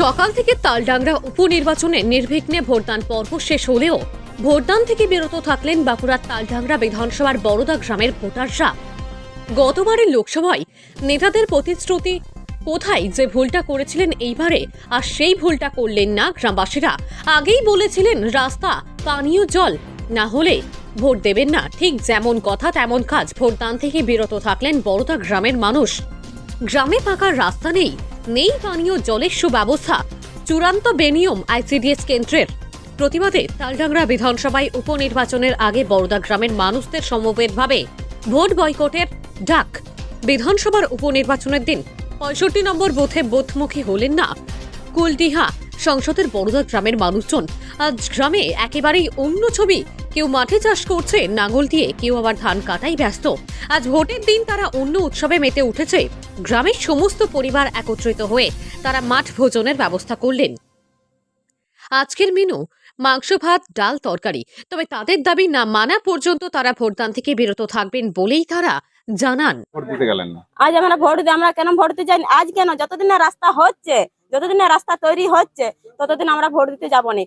সকাল থেকে তালডাংরা উপনির্বাচনে নির্বিঘ্নে ভোটদান পর্ব শেষ হলেও ভোটদান থেকে বিরত থাকলেন বাঁকুড়ার তালডাংরা বিধানসভার বড়দা গ্রামের ভোটাররা। গতবারের লোকসভায় নেতাদের প্রতিশ্রুতি, কোথায় যে ভুলটা করেছিলেন এইবারে আর সেই ভুলটা করলেন না গ্রামবাসীরা। আগেই বলেছিলেন রাস্তা, পানীয় জল, না হলে ভোট দেবেন না। ঠিক যেমন কথা, তেমন কাজ। ভোটদান থেকে বিরত থাকলেন বড়দা গ্রামের মানুষ। গ্রামে পাকার রাস্তা নেই নেই পানীয় জলের সুব্যবস্থা। চূড়ান্ত বেনিয়ম আইসিডিএস কেন্দ্রের। প্রতিবাদে তালডাংরা বিধানসভায় উপনির্বাচনের আগে বড়দা গ্রামের মানুষদের সমবেতভাবে ভোট বয়কটের ডাক। বিধানসভার উপনির্বাচনের দিন পঁয়ষট্টি নম্বর বুথে বোধমুখী হলেন না। কুলডিহা সংসদের বড়দা গ্রামের মানুষজন। আজ গ্রামে একেবারেই অন্য ছবি কেউ মাঠে চাষ করছে নাঙল দিয়ে কেউ আবার ধান কাটাই ব্যস্ত। আজ ভোটের দিন তারা অন্য উৎসবে মেতে উঠেছে। গ্রামের সমস্ত পরিবার একত্রিত হয়ে তারা মাঠ ভোজনের ব্যবস্থা করলেন। আজকের মেনু মাংস ভাত ডাল তরকারি। তবে তাদের দাবি না মানা পর্যন্ত তারা ভোটদান থেকে বিরত থাকবেন বলেই তারা জানান। ভোট দিতে গেলেন না। আজ আমরা ভোট আমরা কেন ভোট দিতে যাই আজ কেন? যতদিন না রাস্তা হচ্ছে যতদিন না রাস্তা তৈরি হচ্ছে ততদিন আমরা ভোট দিতে যাব না।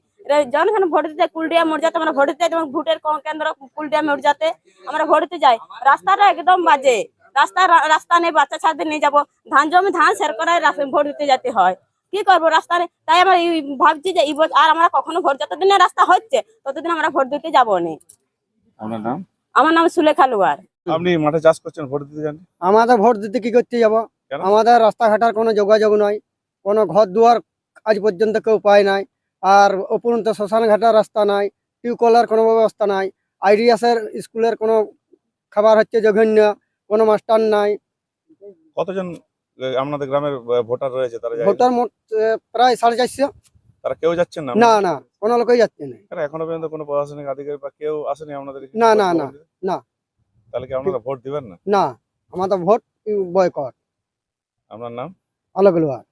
যখন ভোট দিতে কুলডিয়া মর্যাতে আমরা ভোট দিতে যাই যেমন ভোটের কেন্দ্র কুলডিয়া মর্যাতে আমরা ভোট দিতে যাই রাস্তাটা একদম বাজে। রাস্তা রাস্তা নেই বাচ্চা ছাড়দের নিয়ে যাব। ধান জমি ধান সের করায় ভোট দিতে যেতে হয়। কি করব রাস্তা নেই তাই আমরা ভাবছি যে আর আমরা কখনো ভোট যতদিন না রাস্তা হচ্ছে ততদিন আমরা ভোট দিতে যাব না। নাম? আমার নাম সুলেখা লুয়ার আপনি মাঠে চাষ করছেন ভোট দিতে যান? আমাদের ভোট দিতে কি করতে যাব? আমাদের রাস্তাঘাটার কোনো যোগাযোগ নাই কোনো ঘর দুয়ার আজ পর্যন্ত কেউ পায় নাই। আর উপরন্ত শ্মশান ঘাটার রাস্তা নাই টিউকলের কোনো ব্যবস্থা নাই আইডিয়াসের স্কুলের কোনো খাবার হচ্ছে জঘন্য কোনো মাস্টার নাই। কতজন আপনাদের গ্রামের ভোটার রয়েছে তারা ভোটার মোট প্রায় সাড়ে চারশো। তারা কেউ যাচ্ছেন না? না না কোনো লোকই যাচ্ছে না কেন এখনও পর্যন্ত কোনো প্রশাসনিক আধিকারিক বা কেউ আসেনি আপনাদের না, না, না, না। তাহলে কি আপনারা ভোট দিবেন না? না আমাদের ভোট বয়কট। আপনার নাম? আলোক লোহার